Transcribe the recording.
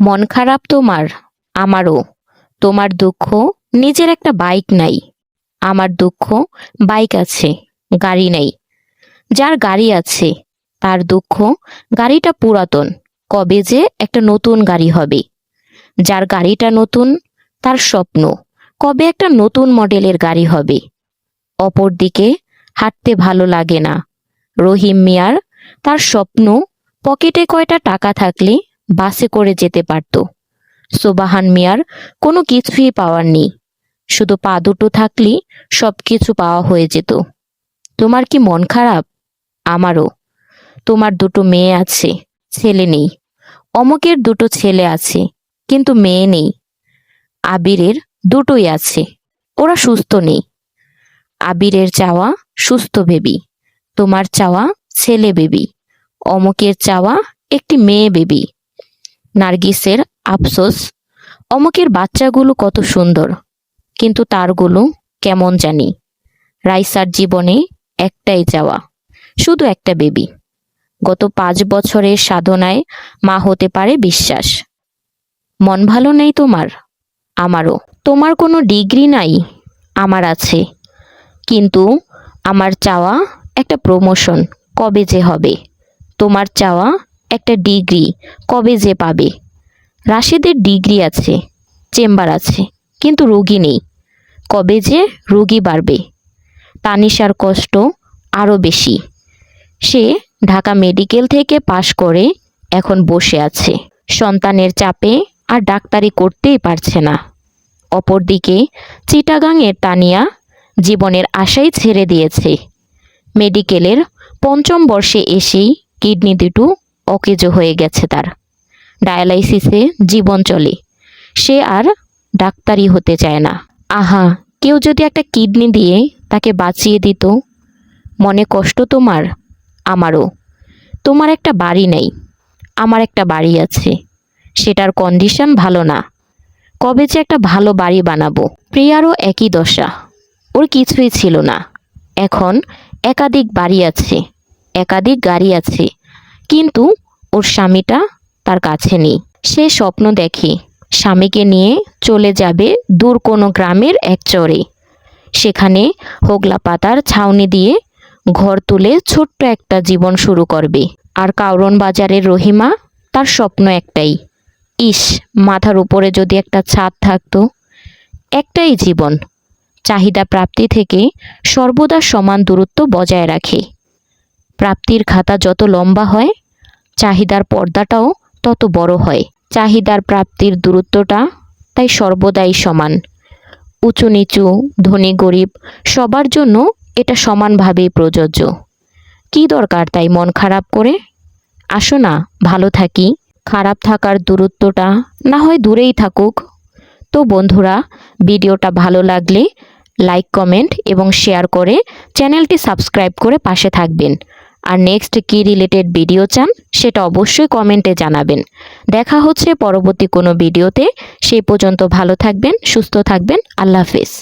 মন খারাপ তোমার? আমারও। তোমার দুঃখ? নিজের একটা বাইক নাই। আমার দুঃখ? বাইক আছে, গাড়ি নেই। যার গাড়ি আছে, তার দুঃখ? গাড়িটা পুরাতন। কবে যে একটা নতুন গাড়ি হবে। যার গাড়িটা নতুন, তার স্বপ্ন। কবে একটা নতুন মডেলের গাড়ি হবে। অপরদিকে হাঁটতে ভালো লাগে না। রহিম মিয়ার, তার স্বপ্ন, পকেটে কয়টা টাকা থাকলে বাসে করে যেতে পারত। সোবাহান মিয়ার কোনো কিছুই পাওয়ার নেই। শুধু পা দুটো থাকলেই সব কিছু পাওয়া হয়ে যেত। তোমার কি মন খারাপ? আমারও। তোমার দুটো মেয়ে আছে, ছেলে নেই। অমকের দুটো ছেলে আছে, কিন্তু মেয়ে নেই। আবিরের দুটোই আছে, ওরা সুস্থ নেই। আবিরের চাওয়া সুস্থ বেবি, তোমার চাওয়া ছেলে বেবি। অমকের চাওয়া একটি মেয়ে বেবি। নার্গিসের আফসোস, অমকের বাচ্চাগুলো কত সুন্দর, কিন্তু তারগুলো কেমন জানি। রাইসার জীবনে একটাই চাওয়া, শুধু একটা বেবি। গত পাঁচ বছরের সাধনায় মা হতে পারে বিশ্বাস। মন ভালো নেই তোমার? আমারও। তোমার কোনো ডিগ্রি নাই? আমার আছে। কিন্তু আমার চাওয়া একটা প্রমোশন, কবে যে হবে? তোমার চাওয়া একটা ডিগ্রি কবে যে পাবে। রাশেদের ডিগ্রি আছে, চেম্বার আছে, কিন্তু রোগী নেই। কবে যে রোগী বাড়বে, তানিশার কষ্ট আরও বেশি। সে ঢাকা মেডিকেল থেকে পাশ করে এখন বসে আছে। সন্তানের চাপে আর ডাক্তারি করতেই পারছে না। অপরদিকে চিটাগাংয়ের তানিয়া জীবনের আশাই ছেড়ে দিয়েছে। মেডিকেলের পঞ্চম বর্ষে এসেই কিডনি দুটো অকেজো হয়ে গেছে তার। ডায়ালাইসিসে জীবন চলে। সে আর ডাক্তারি হতে চায় না। আহা, কেউ যদি একটা কিডনি দিয়ে তাকে বাঁচিয়ে দিত, মনে কষ্ট তোমার? আমারও। তোমার একটা বাড়ি নেই। আমার একটা বাড়ি আছে। সেটার কন্ডিশন ভালো না। কবে যে একটা ভালো বাড়ি বানাবো? প্রিয়ারও একই দশা। ওর কিছুই ছিল না। এখন একাধিক বাড়ি আছে। একাধিক গাড়ি আছে। কিন্তু ওর স্বামীটা তার কাছে নেই। সে স্বপ্ন দেখে স্বামীকে নিয়ে চলে যাবে দূর কোনো গ্রামের এক চরে। সেখানে হোগলা পাতার ছাউনি দিয়ে ঘর তুলে ছোট্ট একটা জীবন শুরু করবে। আর কাউরন বাজারের রহিমা তার স্বপ্ন একটাই। ইস, মাথার উপরে যদি একটা ছাদ থাকতো, একটাই জীবন। চাহিদা প্রাপ্তি থেকে সর্বদা সমান দূরত্ব বজায় রাখে। প্রাপ্তির খাতা যত লম্বা হয়, চাহিদার পর্দাটাও তত বড় হয়। চাহিদার প্রাপ্তির দূরত্বটা তাই সর্বদাই সমান। উঁচু নিচু, ধনী গরিব, সবার জন্য এটা সমানভাবেই প্রযোজ্য। কি দরকার তাই মন খারাপ করে? আসো না, ভালো থাকি। খারাপ থাকার দূরত্বটা না হয় দূরেই থাকুক। তো বন্ধুরা, ভিডিওটা ভালো লাগলে লাইক, কমেন্ট এবং শেয়ার করে চ্যানেলটি সাবস্ক্রাইব করে পাশে থাকবেন। আর নেক্সট কি রিলেটেড ভিডিও চান, সেটা অবশ্যই কমেন্টে জানাবেন। দেখা হচ্ছে পরবর্তী কোনো ভিডিওতে সেই পর্যন্ত ভালো থাকবেন, সুস্থ থাকবেন, আল্লাহ হাফেজ।